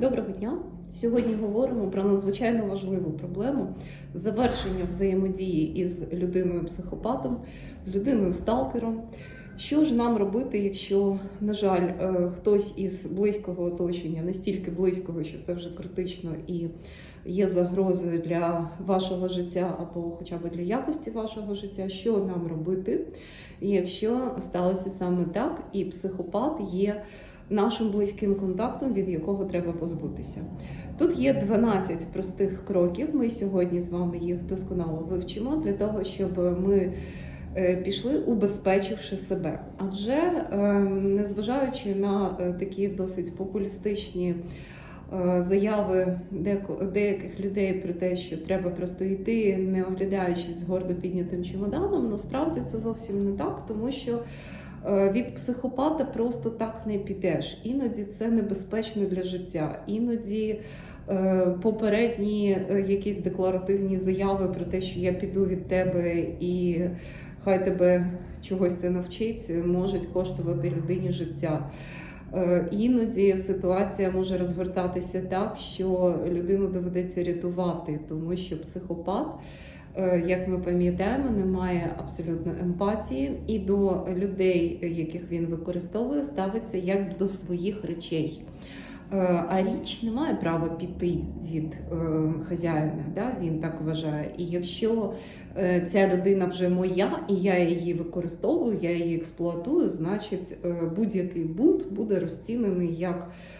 Доброго дня! Сьогодні говоримо про надзвичайно важливу проблему завершення взаємодії із людиною-психопатом, з людиною-сталкером. Що ж нам робити, якщо, на жаль, е, хтось із близького оточення, настільки близького, що це вже критично і є загрозою для вашого життя або хоча б для якості вашого життя, що нам робити, якщо сталося саме так, і психопат є нашим близьким контактом, від якого треба позбутися. Тут є 12 простих кроків. Ми сьогодні з вами їх досконало вивчимо для того, щоб ми е, пішли, убезпечивши себе. Адже е, незважаючи на е, такі досить популістичні заяви деяких людей про те, що треба просто йти, не оглядаючись з гордо піднятим чемоданом, насправді це зовсім не так, тому що. Е, Від психопата просто так не підеш. Іноді це небезпечно для життя. Іноді е, попередні е, якісь декларативні заяви про те, що я піду від тебе і хай тебе чогось це навчить, можуть коштувати людині життя. Іноді ситуація може розгортатися так, що людину доведеться рятувати, тому що психопат як ми пам'ятаємо, не має абсолютно емпатії і до людей, яких він використовує, ставиться як до своїх речей. Е, А річ не має права піти від е, хазяїна, да? він так вважає. І якщо е, ця людина вже моя, і я її використовую, я її експлуатую, значить е, будь-який бунт буде розцінений як е,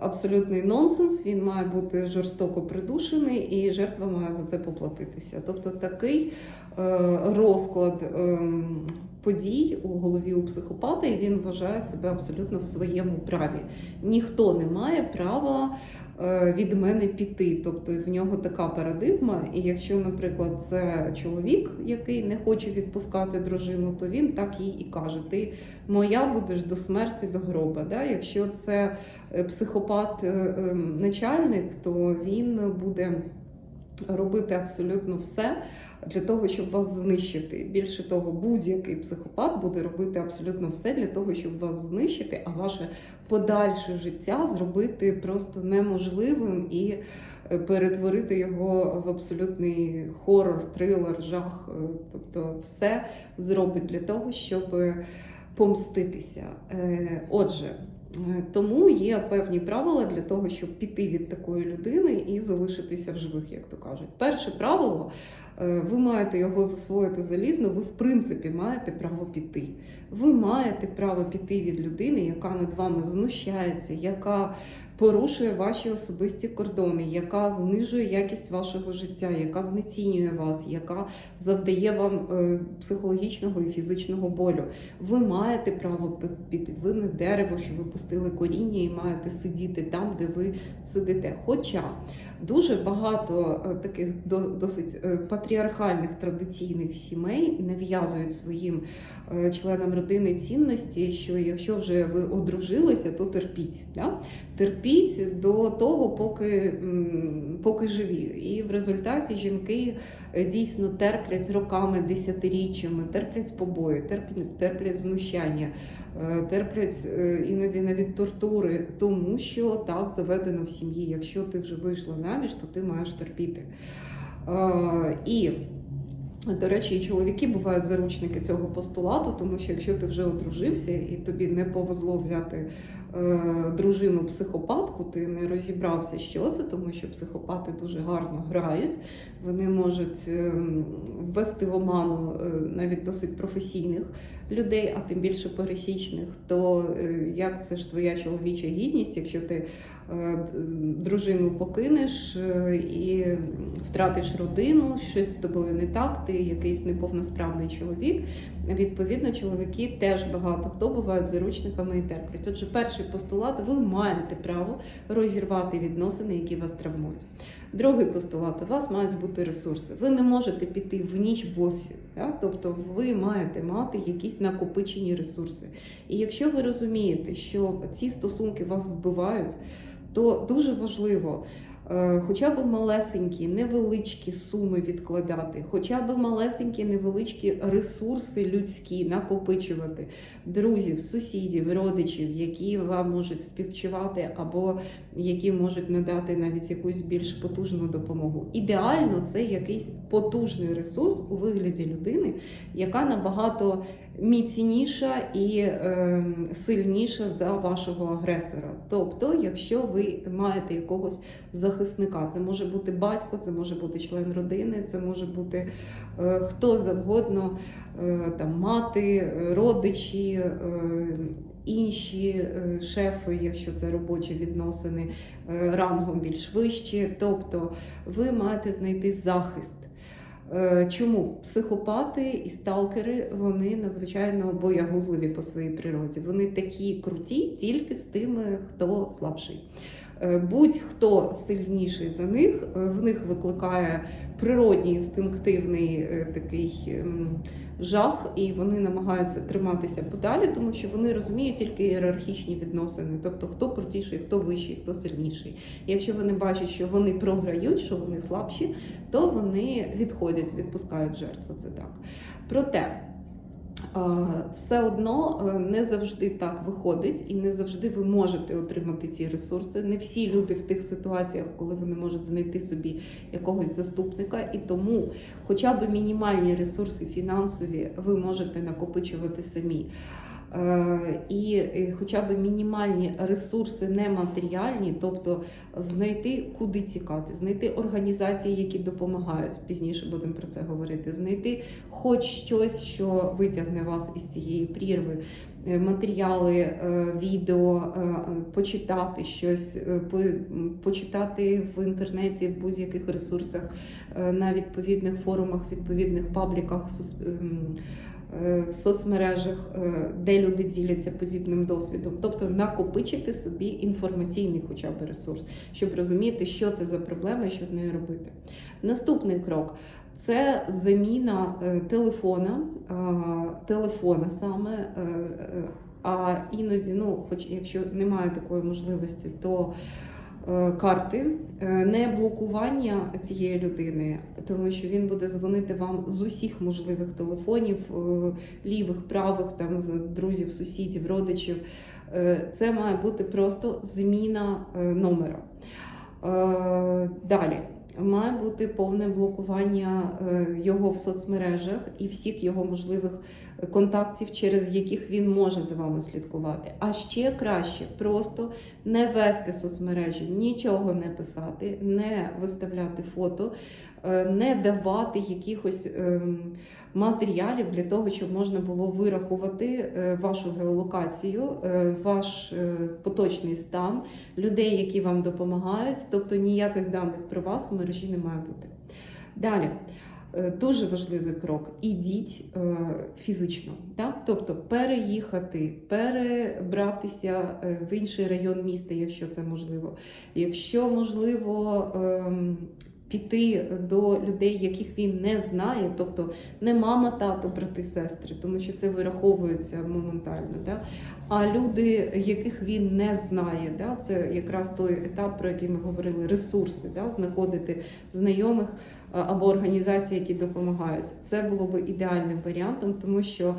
абсолютний нонсенс. Він має бути жорстоко придушений, і жертва має за це поплатитися. Тобто такий е, розклад. ем, Подій у голові у психопата, і він вважає себе абсолютно в своєму праві. Ніхто не має права е, від мене піти. Тобто в нього така парадигма. І якщо, наприклад, це чоловік, який не хоче відпускати дружину, то він так їй і каже: Ти моя будеш до смерті до гроба. Да? Якщо це е, психопат е, е, начальник, то він буде робити абсолютно все для того, щоб вас знищити. Більше того, будь-який психопат буде робити абсолютно все для того, щоб вас знищити, а ваше подальше життя зробити просто неможливим і е, перетворити його в абсолютний хорор, трилер, жах. Е, Тобто, все зробить для того, щоб е, помститися. Отже. Тому є певні правила для того, щоб піти від такої людини і залишитися в живих, як то кажуть. Перше правило е, ви маєте його засвоїти залізно. Ви, в принципі, маєте право піти. Ви маєте право піти від людини, яка над вами знущається, яка порушує ваші особисті кордони, яка знижує якість вашого життя, яка знецінює вас, яка завдає вам е, психологічного і фізичного болю. Ви маєте право піти. Ви не дерево, що ви пустили коріння і маєте сидіти там, де ви сидите. Хоча дуже багато е, таких до- досить е, патріархальних традиційних сімей нав'язують своїм е, членам родини цінності, що якщо вже ви одружилися, то терпіть. Да? Терпіть до того, поки, поки живі. І в результаті жінки дійсно терплять роками, десятиріччями, терплять побої, терплять, терплять знущання, е, терплять е, іноді навіть тортури, тому що так заведено в сім'ї. Якщо ти вже вийшла заміж, то ти маєш терпіти. Е, І до речі, і чоловіки бувають заручники цього постулату, тому що якщо ти вже одружився і тобі не повезло взяти е, дружину психопатку, ти не розібрався, що це, тому що психопати дуже гарно грають. Вони можуть е, ввести в оману е, навіть досить професійних людей, а тим більше пересічних. То е, як це ж твоя чоловіча гідність, якщо ти е, дружину покинеш е, і втратиш родину, щось з тобою не так, ти якийсь неповносправний чоловік. Відповідно, чоловіки теж багато хто бувають заручниками і терплять. Отже, перший постулат: ви маєте право розірвати відносини, які вас травмують. Другий постулат: у вас мають бути ресурси. Ви не можете піти в ніч босі. Да? Тобто ви маєте мати якісь накопичені ресурси. І якщо ви розумієте, що ці стосунки вас вбивають, то дуже важливо хоча б малесенькі, невеличкі суми відкладати, хоча б малесенькі, невеличкі ресурси людські накопичувати друзів, сусідів, родичів, які вам можуть співчувати або які можуть надати навіть якусь більш потужну допомогу. Ідеально це якийсь потужний ресурс у вигляді людини, яка набагато міцніша і е, сильніша за вашого агресора. Тобто, якщо ви маєте якогось захисника, це може бути батько, це може бути член родини, це може бути е, хто завгодно, е, там мати, родичі. Е, Інші е, шефи, якщо це робочі відносини, е, рангом більш вищі, тобто ви маєте знайти захист. Е, Чому психопати і сталкери вони надзвичайно боягузливі по своїй природі? Вони такі круті тільки з тими, хто слабший. Е, Будь-хто сильніший за них, е, в них викликає природній інстинктивний е, такий ем, жах, і вони намагаються триматися подалі, тому що вони розуміють тільки ієрархічні відносини, тобто хто крутіший, хто вищий, хто сильніший. Якщо вони бачать, що вони програють, що вони слабші, то вони відходять, відпускають жертву. Це так. Проте. Все одно е, не завжди так виходить, і не завжди ви можете отримати ці ресурси. Не всі люди в тих ситуаціях, коли вони можуть знайти собі якогось заступника, і тому, хоча б мінімальні ресурси фінансові, ви можете накопичувати самі. Е, І е, хоча б мінімальні ресурси нематеріальні, тобто знайти, куди тікати, знайти організації, які допомагають. Пізніше будемо про це говорити. Знайти хоч щось, що витягне вас із цієї прірви. Е, Матеріали, відео, почитати щось, почитати в інтернеті, в будь-яких ресурсах, на відповідних форумах, відповідних пабліках, ем, в соцмережах, е, де люди діляться подібним досвідом, тобто накопичити собі інформаційний хоча б ресурс, щоб розуміти, що це за проблема і що з нею робити. Наступний крок це заміна е, телефона, е, телефона саме. е, е, А іноді, ну, хоч якщо немає такої можливості, то е, карти, е, не блокування цієї людини, тому що він буде дзвонити вам з усіх можливих телефонів, е, лівих, правих, там друзів, сусідів, родичів. Е, Це має бути просто зміна е, номера. Е, Далі. Має бути повне блокування е, його в соцмережах і всіх його можливих контактів, через яких він може за вами слідкувати. А ще краще просто не вести соцмережі, нічого не писати, не виставляти фото, е, не давати якихось ем, матеріалів для того, щоб можна було вирахувати е, вашу геолокацію, е, ваш поточний стан, людей, які вам допомагають, тобто ніяких даних про вас в мережі не має бути. Далі. Е, Дуже важливий крок. Ідіть е, фізично, да? тобто переїхати, перебратися е, в інший район міста, якщо це можливо. Якщо можливо ем, піти до людей, яких він не знає, тобто не мама, тато, брати, сестри, тому що це вираховується моментально. Да? А люди, яких він не знає, да? це якраз той етап, про який ми говорили, ресурси, да? знаходити знайомих або організації, які допомагають. Це було би ідеальним варіантом, тому що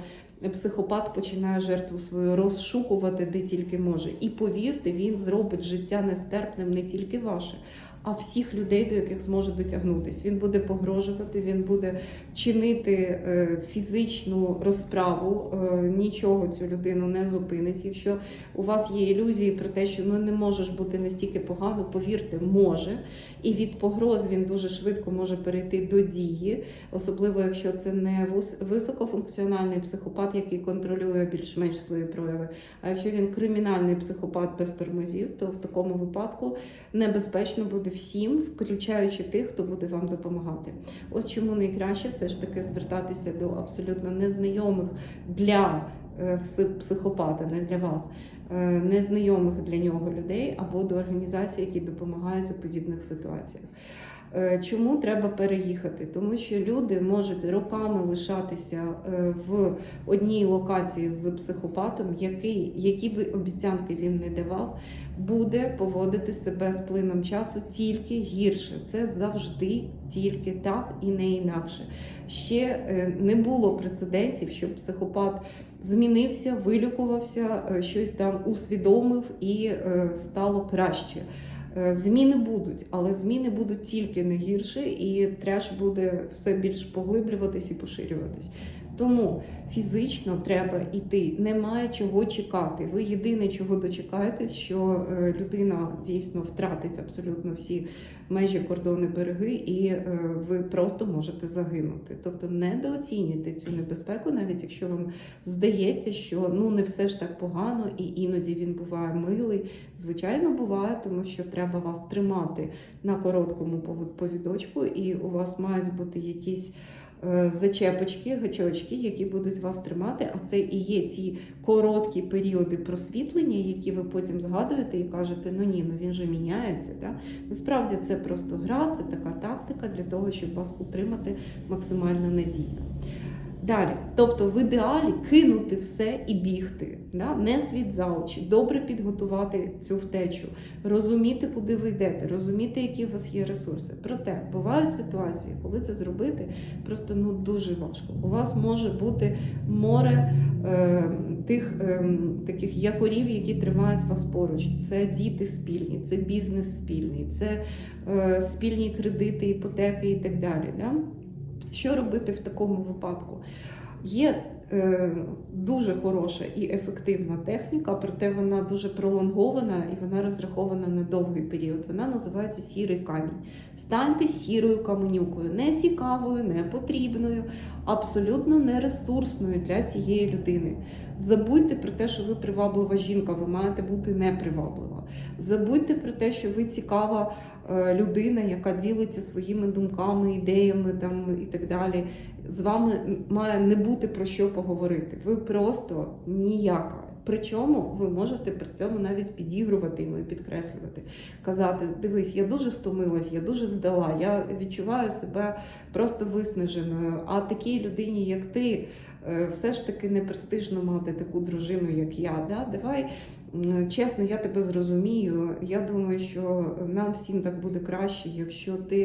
психопат починає жертву свою розшукувати де тільки може. І повірте, він зробить життя нестерпним не тільки ваше. А всіх людей, до яких зможе дотягнутись, він буде погрожувати, він буде чинити е, фізичну розправу. Е, нічого цю людину не зупинить. Якщо у вас є ілюзії про те, що ну не можеш бути настільки погано, повірте, може. І від погроз він дуже швидко може перейти до дії, особливо якщо це не високофункціональний психопат, який контролює більш-менш свої прояви. А якщо він кримінальний психопат без тормозів, то в такому випадку небезпечно буде всім, включаючи тих, хто буде вам допомагати. Ось чому найкраще все ж таки звертатися до абсолютно незнайомих для е, психопата, не для вас. е, Незнайомих для нього людей або до організацій, які допомагають у подібних ситуаціях. Е, Чому треба переїхати? Тому що люди можуть роками лишатися е, в одній локації з психопатом, який, які би обіцянки він не давав, буде поводити себе з плином часу тільки гірше. Це завжди тільки так і не інакше. Ще е, не було прецедентів, щоб психопат змінився, вилікувався, щось там усвідомив і стало краще. Е, Зміни будуть, але зміни будуть тільки не гірше, і треш буде все більш поглиблюватись і поширюватись. Тому фізично треба йти, немає чого чекати. Ви єдине, чого дочекаєтесь, що е, людина дійсно втратить абсолютно всі межі, кордони, береги, і е, ви просто можете загинути. Тобто недооцінюйте цю небезпеку, навіть якщо вам здається, що ну не все ж так погано, і іноді він буває милий. Звичайно, буває, тому що треба вас тримати на короткому повідочку, і у вас мають бути якісь зачепочки, гачочки, які будуть вас тримати. А це і є ті короткі періоди просвітлення, які ви потім згадуєте і кажете, ну ні, ну він же міняється. Да? Насправді це просто гра, це така тактика для того, щоб вас утримати максимально надійно. Далі, тобто в ідеалі кинути все і бігти, да? не світ за очі, добре підготувати цю втечу, розуміти, куди ви йдете, розуміти, які у вас є ресурси. Проте бувають ситуації, коли це зробити просто ну дуже важко. У вас може бути море е, тих е, таких якорів, які тримають вас поруч. Це діти спільні, це бізнес спільний, це е, спільні кредити, іпотеки і так далі. Да? Що робити в такому випадку? Є е, дуже хороша і ефективна техніка, проте вона дуже пролонгована і вона розрахована на довгий період. Вона називається сірий камінь. Станьте сірою каменюкою, не цікавою, не потрібною, абсолютно не ресурсною для цієї людини. Забудьте про те, що ви приваблива жінка, ви маєте бути неприваблива. Забудьте про те, що ви цікава е, людина, яка ділиться своїми думками, ідеями там і так далі. З вами має не бути про що поговорити. Ви просто ніяка. Причому ви можете при цьому навіть підігрувати йому і підкреслювати, казати: дивись, я дуже втомилась, я дуже здала, я відчуваю себе просто виснаженою. А такій людині, як ти, все ж таки не престижно мати таку дружину, як я. Да? Давай чесно, я тебе зрозумію. Я думаю, що нам всім так буде краще, якщо ти.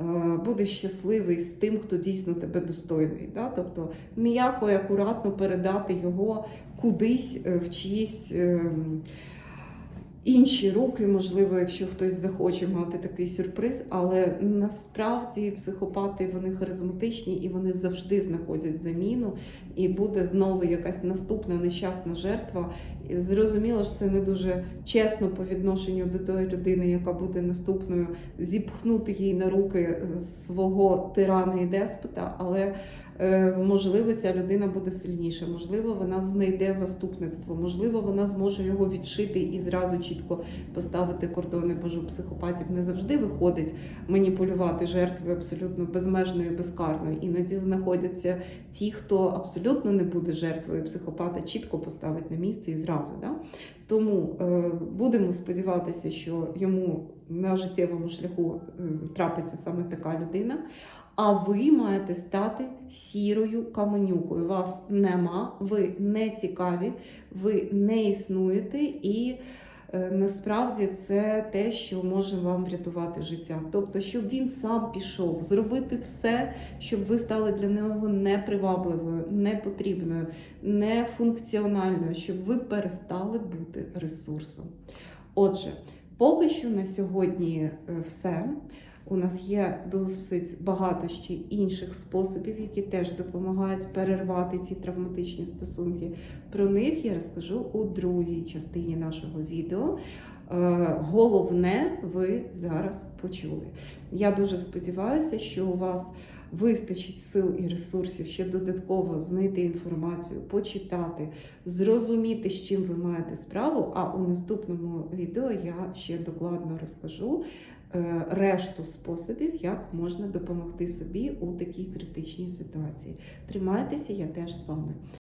е, Будеш щасливий з тим, хто дійсно тебе достойний. Да? Тобто м'яко і акуратно передати його кудись е, в чиїсь ем, інші руки, можливо, якщо хтось захоче мати такий сюрприз, але насправді психопати вони харизматичні і вони завжди знаходять заміну, і буде знову якась наступна нещасна жертва. І зрозуміло, що це не дуже чесно по відношенню до тої людини, яка буде наступною, зіпхнути їй на руки е, свого тирана і деспота, але можливо ця людина буде сильніша, можливо, вона знайде заступництво, можливо, вона зможе його відшити і зразу чітко поставити кордони. Бо у психопатів не завжди виходить маніпулювати жертвою абсолютно безмежною, безкарною. Іноді знаходяться ті, хто абсолютно не буде жертвою психопата, чітко поставить на місце і зразу. Да? Тому е, будемо сподіватися, що йому на життєвому шляху е, трапиться саме така людина. А ви маєте стати сірою каменюкою. Вас нема, ви не цікаві, ви не існуєте, і е, насправді це те, що може вам врятувати життя. Тобто, щоб він сам пішов, зробити все, щоб ви стали для нього непривабливою, непотрібною, нефункціональною, щоб ви перестали бути ресурсом. Отже, поки що на сьогодні е, все. У нас є досить багато ще інших способів, які теж допомагають перервати ці травматичні стосунки. Про них я розкажу у другій частині нашого відео. Е, Головне, ви зараз почули. Я дуже сподіваюся, що у вас вистачить сил і ресурсів ще додатково знайти інформацію, почитати, зрозуміти, з чим ви маєте справу. А у наступному відео я ще докладно розкажу решту способів, як можна допомогти собі у такій критичній ситуації. Тримайтеся, я теж з вами.